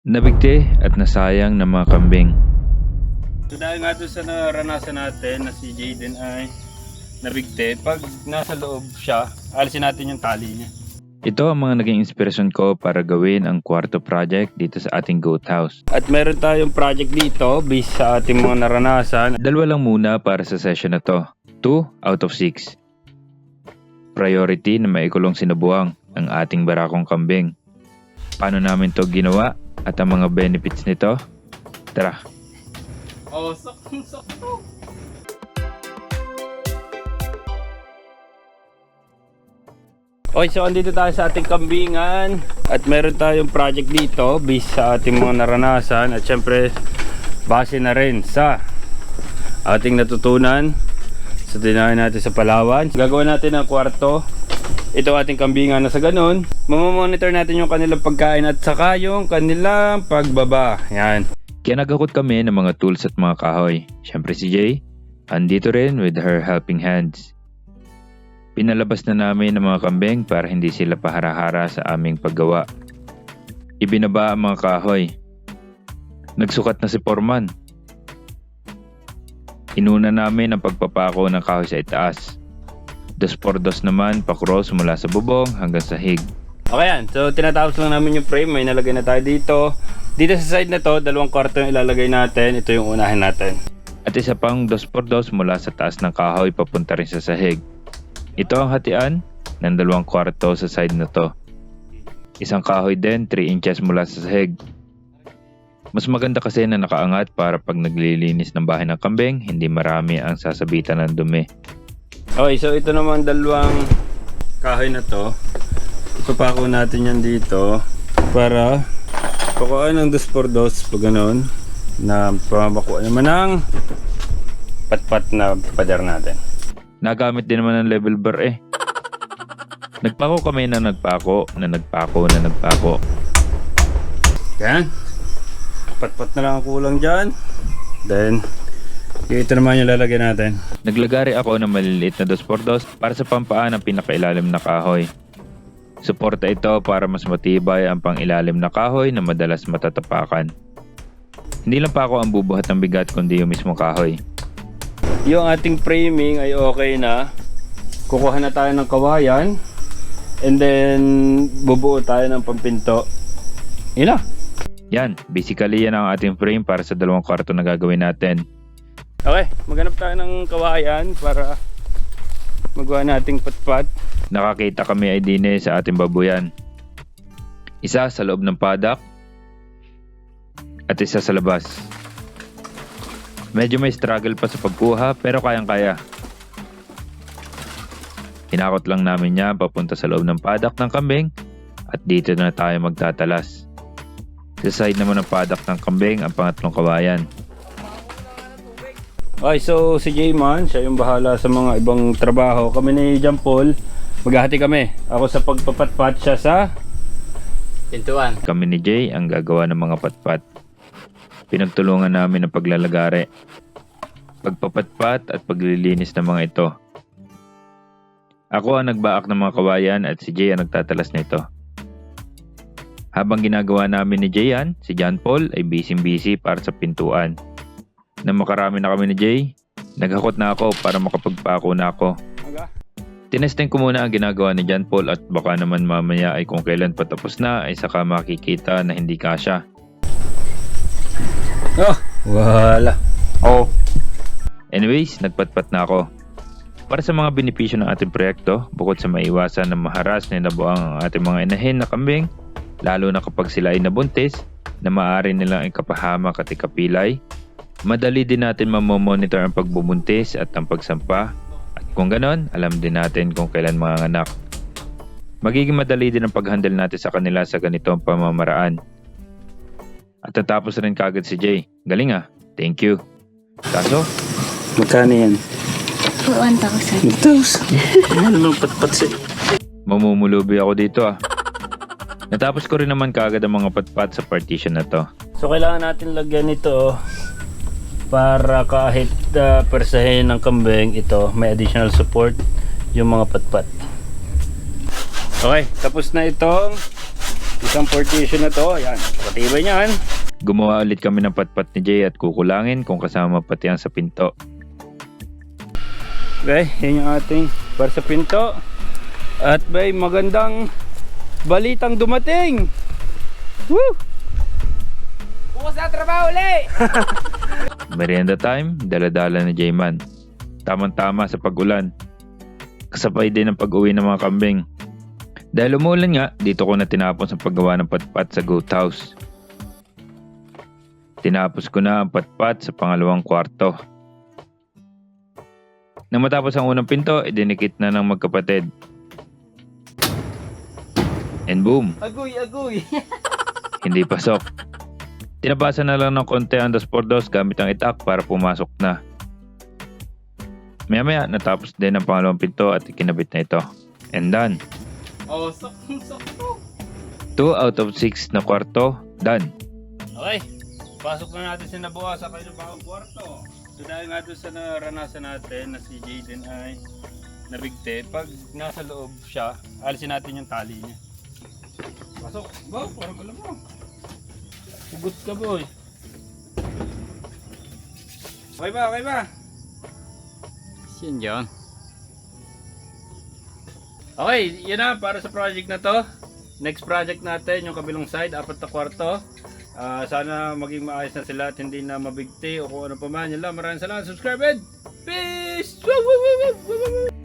Nabigti at nasayang ng mga kambing. So dahil nga doon sa naranasan natin na si Jaden ay nabigte, pag nasa loob siya, alisin natin yung tali niya. Ito ang mga naging inspirasyon ko para gawin ang kwarto project dito sa ating goat house. At meron tayong project dito based sa ating mga naranasan. Dalawa lang muna para sa session na to. 2 out of 6. Priority na maikulong sinubuang ang ating barakong kambing. Paano namin to ginawa at ang mga benefits nito? Tara, Oh, saktong sakto. Okay, so andito tayo sa ating kambingan at meron tayong project dito based sa ating mga naranasan at syempre base na rin sa ating natutunan sa dinayan natin sa Palawan. Gagawin natin ang kwarto. Ito ating kambingan na sa ganun. Mamamonitor natin yung kanilang pagkain at saka yung kanilang pagbaba. Yan. Kaya nagakot kami ng mga tools at mga kahoy. Siyempre si Jay, andito rin with her helping hands. Pinalabas na namin ang mga kambing para hindi sila paharahara sa aming paggawa. Ibinaba ang mga kahoy. Nagsukat na si Foreman. Inuna namin ang pagpapako ng kahoy sa itaas. Dos por dos naman pa-cross mula sa bubong hanggang sa hig. Okay yan. So, tinatapos lang namin yung frame. May nalagay na tayo dito. Dito sa side na to, dalawang kwarto yung ilalagay natin. Ito yung unahin natin. At isa pang dos por dos mula sa taas ng kahoy papunta rin sa sahig. Ito ang hatian ng dalawang kwarto sa side na to. Isang kahoy din 3 inches mula sa sahig. Mas maganda kasi na nakaangat para pag naglilinis ng bahay ng kambing, hindi marami ang sasabitan ng dumi. Okay, so ito naman dalawang kahoy na to. Ipapako natin yan dito para pakuan ng dos por dos pag ganun na pamakuan naman ng patpat na pader natin. Nagamit din naman ng level bar eh. Nagpako kami na nagpako, na nagpako, na nagpako. Yan. Patpat na lang ang kulang dyan. Then, ito naman yung lalagyan natin. Naglagari ako ng maliliit na 2x2 para sa pampaan ng pinakailalim na kahoy. Suporta ito para mas matibay ang pangilalim na kahoy na madalas matatapakan. Hindi lang pa ako ang bubuhat ng bigat kundi yung mismo kahoy. Yung ating framing ay okay na. Kukuha na tayo ng kawayan. And then, bubuo tayo ng pampinto. Yun na. Yan, basically yan ang ating frame para sa dalawang kwarto na gagawin natin. Okay, maghanap tayo ng kawayan para magawa nating patpat. Nakakita kami ay dine sa ating babuyan. Isa sa loob ng padak at isa sa labas. Medyo may struggle pa sa pagkuha pero kayang-kaya. Hinakot lang namin niya papunta sa loob ng padak ng kambing at dito na tayo magtatalas. Sa side naman ng padak ng kambing ang pangatlong kawayan. Okay, so si Jayman, siya yung bahala sa mga ibang trabaho. Kami ni John Paul, maghahati kami. Ako sa pagpapatpat, siya sa pintuan. Kami ni Jay ang gagawa ng mga patpat. Pinagtulungan namin ang paglalagari, pagpapatpat at paglilinis ng mga ito. Ako ang nagbaak ng mga kawayan at si Jay ang nagtatalas nito. Habang ginagawa namin ni Jay yan, si John Paul ay busy-busy para sa pintuan. Na makarami na kami ni Jay, naghakot na ako para makapagpako na ako. Tinesting ko muna ang ginagawa ni John Paul at baka naman mamaya ay kung kailan patapos na ay saka makikita na hindi kasya. Oh, wala. Oh. Anyways, nagpatpat na ako. Para sa mga benepisyo ng ating proyekto, bukod sa maiwasan na maharas ni nabuang ang ating mga inahin na kambing, lalo na kapag sila ay nabuntis, na maaari nilang ikapahamak at ikapilay, madali din natin mamomonitor ang pagbubuntis at ang pagsampa, at kung ganon, alam din natin kung kailan mga anak. Magiging madali din ang paghandle natin sa kanila sa ganitong pamamaraan. At natapos rin kagad si Jay. Galing ah. Thank you. Kaso, Magkano yan? 1,000. Ito. Ano naman patpat siya? Mamumulubi ako dito ah. Natapos ko rin naman kagad ang mga patpat sa partition na to. So kailangan natin lagyan ito para kahit uh, persahin ng kambing ito may additional support yung mga patpat. Okay, tapos na itong Isang partition na to. Ayan. Patibay niyan. Gumawa ulit kami ng patpat ni Jay at kukulangin kung kasama pati ang sa pinto. Okay, yan yung ating para sa pinto. At bay, magandang balitang dumating. Woo! Bukas na trabaho ulit! Merienda time, daladala ni Jayman. Tamang-tama sa pag-ulan. Kasabay din ang pag-uwi ng mga kambing. Dahil umulan nga, dito ko na tinapon sa paggawa ng patpat sa goat house. Tinapos ko na ang patpat sa pangalawang kwarto. Nang matapos ang unang pinto, idinikit na ng magkapatid. And boom! Agoy, agoy! Hindi pasok. Tinabasa na lang ng konti ang dos por dos gamit ang itak para pumasok na. Maya maya natapos din ang pangalawang pinto at ikinabit na ito. And done. oh, sakto, sakto. 2 out of 6 na kwarto, done. Okay, pasok na natin si Nabuha sa bagong kwarto. So dahil nga doon sa naranasan natin na si Jaden ay nabigte, pag nasa loob siya, alisin natin yung tali niya. Pasok, go, parang alam mo. Hugot ka boy. Okay ba, okay ba? Yan dyan. Okay, yun na para sa project na to. Next project natin, yung kabilang side, apat na kwarto. Ah, sana maging maayos na sila at hindi na mabigti o kung ano pa man. Yun lang, maraming salamat. Subscribe and peace! Woo, woo, woo, woo, woo, woo.